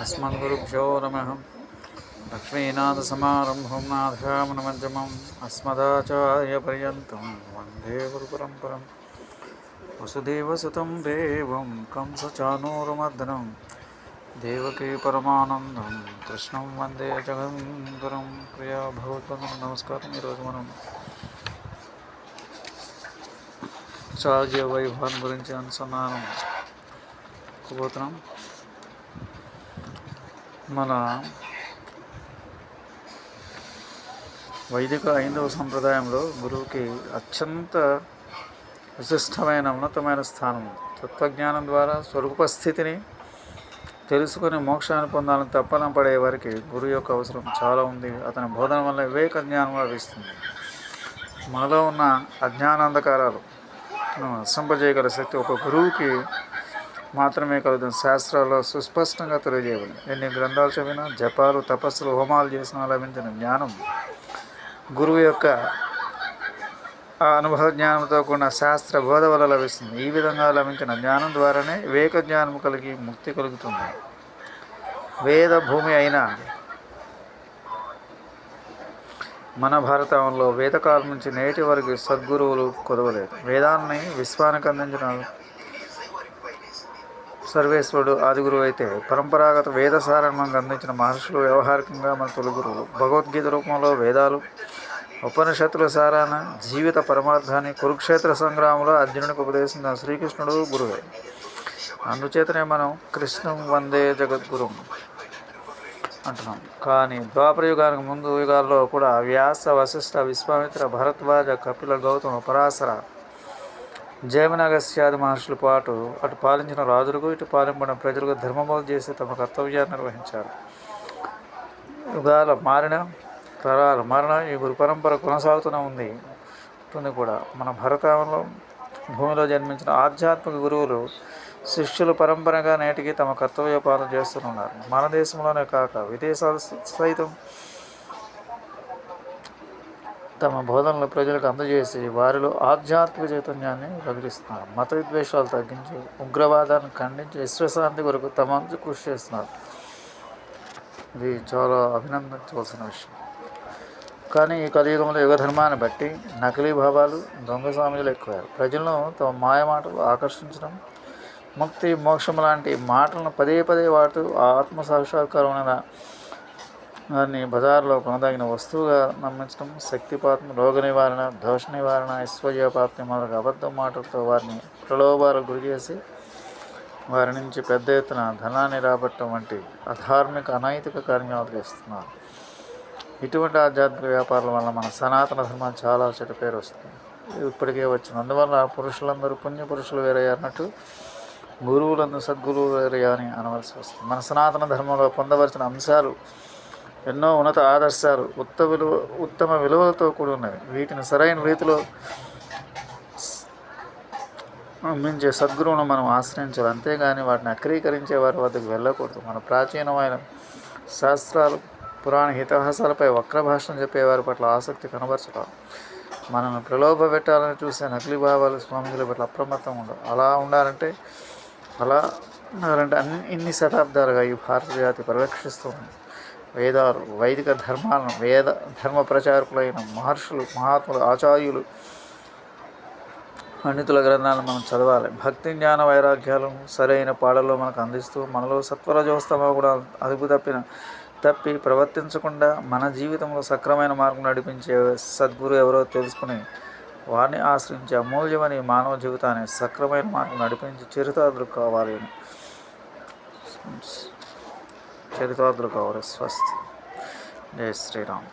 अस्मद्गुरुभ्यो नमः लक्ष्मीनाथसमारम्भं नाथामनमध्यमम् अस्मदाचार्यपर्यन्तं वन्दे गुरुपरम्परं वसुदेवसुतं देवं कंसचानूरुमर्दनं देवकी परमानन्दं కృష్ణం వందే జగంగురం ప్రియా భగవద్పదం నమస్కారం ఈరోజు మనం చార్య వైభవం గురించి అనుసంధానం పోతున్నాం మన వైదిక హైందవ సంప్రదాయంలో గురువుకి అత్యంత విశిష్టమైన ఉన్నతమైన స్థానం తత్వజ్ఞానం ద్వారా స్వరూప స్థితిని తెలుసుకొని మోక్షాన్ని పొందాలని తప్పన పడే వారికి గురువు యొక్క అవసరం చాలా ఉంది. అతని బోధన వల్ల వివేక జ్ఞానం లభిస్తుంది. మనలో ఉన్న అజ్ఞానాంధకారాలు అసంపజేయగల శక్తి ఒక గురువుకి మాత్రమే కలుగుతుంది శాస్త్రాల్లో సుస్పష్టంగా తెలియజేయబడి ఎన్ని గ్రంథాలు చదివినా జపాలు తపస్సులు హోమాలు చేసినా లభించిన జ్ఞానం గురువు యొక్క ఆ అనుభవ జ్ఞానంతో కూడిన శాస్త్ర బోధ వల్ల లభిస్తుంది. ఈ విధంగా లభించిన జ్ఞానం ద్వారానే వివేక జ్ఞానం కలిగి ముక్తి కలుగుతుంది. వేద భూమి అయిన మన భారతంలో వేదకాలం నుంచి నేటి వరకు సద్గురువులు కొదవలేదు. వేదాన్ని విశ్వానికి అందించిన సర్వేశ్వరుడు ఆదిగురువు అయితే పరంపరాగత వేద సారణంగా అందించిన మహర్షులు వ్యవహారికంగా మన తొలి భగవద్గీత రూపంలో వేదాలు ఉపనిషత్తుల సారాన జీవిత పరమార్థాన్ని కురుక్షేత్ర సంగ్రామంలో అర్జునుడికి ఉపదేశించిన శ్రీకృష్ణుడు గురువే. అందుచేతనే మనం కృష్ణం వందే జగద్గురు అంటున్నాం. కానీ ద్వాపర యుగానికి ముందు యుగాల్లో కూడా వ్యాస వశిష్ఠ విశ్వామిత్ర భరద్వాజ కపిల గౌతమ పరాశర జయమనగస్యాది మహర్షుల పాటు అటు పాలించిన రాజులకు ఇటు పాలింపడిన ప్రజలకు ధర్మబోధ చేసి తమ కర్తవ్యాన్ని నిర్వహించారు. యుగాల మారిన తరాలు మారిన ఈ గురు పరంపర కొనసాగుతూనే ఉంది. ఉంటుంది కూడా. మన భరతంలో భూమిలో జన్మించిన ఆధ్యాత్మిక గురువులు శిష్యులు పరంపరగా నేటికి తమ కర్తవ్య పాలన చేస్తున్నారు మన దేశంలోనే కాక విదేశాలు సైతం తమ బోధనలు ప్రజలకు అందజేసి వారిలో ఆధ్యాత్మిక చైతన్యాన్ని రగిలిస్తున్నారు మత విద్వేషాలు తగ్గించి ఉగ్రవాదాన్ని ఖండించి విశ్వశాంతి కొరకు తమ కృషి చేస్తున్నారు. ఇది చాలా అభినందించవలసిన విషయం. కానీ ఈ కలియుగంలో యుగ ధర్మాన్ని బట్టి నకిలీ భావాలు దొంగ స్వామిలు ఎక్కువయ్యారు. ప్రజలను తమ మాయ మాటలు ఆకర్షించడం ముక్తి మోక్షం లాంటి మాటలను పదే పదే వాడుతూ ఆత్మ సాక్షాత్కారమైన వారిని బజార్లో కొనదగిన వస్తువుగా నమ్మించడం శక్తిపాతం రోగ నివారణ దోష నివారణ ఐశ్వర్యపాప్తి మొదలగు అబద్ధం మాటలతో వారిని ప్రలోభాలకు గురి చేసి వారి నుంచి పెద్ద ఎత్తున ధనాన్ని రాబట్టడం వంటి అధార్మిక అనైతిక కార్యాలు చేస్తున్నారు. ఇటువంటి ఆధ్యాత్మిక వ్యాపారాల వల్ల మన సనాతన ధర్మం చాలా చెడు పేరు వస్తుంది. ఇప్పటికే వచ్చింది. అందువల్ల పురుషులందరూ పుణ్య పురుషులు వేరే గురువులందరూ సద్గురువులు వేరే అని అనవలసి వస్తుంది. మన సనాతన ధర్మంలో పొందవలసిన అంశాలు ఎన్నో ఉన్నత ఆదర్శాలు ఉత్త విలువ ఉత్తమ విలువలతో కూడి ఉన్నవి. వీటిని సరైన రీతిలో అందించే సద్గురువును మనం ఆశ్రయించాలి. అంతేగాని వాటిని అక్రీకరించే వారి వద్దకు వెళ్ళకూడదు. మన ప్రాచీనమైన శాస్త్రాలు పురాణ హితహాసాలపై వక్ర భాషను చెప్పేవారి పట్ల ఆసక్తి కనబరచడం మనల్ని ప్రలోభ పెట్టాలని చూసే నకిలీ భావాలు స్వామిజుల పట్ల అప్రమత్తంగా ఉండవు అలా ఉండాలంటే అలా ఉండాలంటే అన్ని ఇన్ని శతాబ్దాలుగా ఈ భారత జాతి పరిరక్షిస్తుంది. వేదాలు వైదిక ధర్మాలను వేద ధర్మ ప్రచారకులైన మహర్షులు మహాత్ములు ఆచార్యులు పండితుల గ్రంథాలను మనం చదవాలి. భక్తి జ్ఞాన వైరాగ్యాలను సరైన పాడల్లో మనకు అందిస్తూ మనలో సత్వరజోస్తమ కూడా అదుపు తప్పిన తప్పి ప్రవర్తించకుండా మన జీవితంలో సక్రమైన మార్గం నడిపించే సద్గురు ఎవరో తెలుసుకుని వారిని ఆశ్రయించే అమూల్యమని మానవ జీవితాన్ని సక్రమైన మార్గం నడిపించి చరితాదులు కావాలి అని కావాలి స్వస్తి జై శ్రీరామ్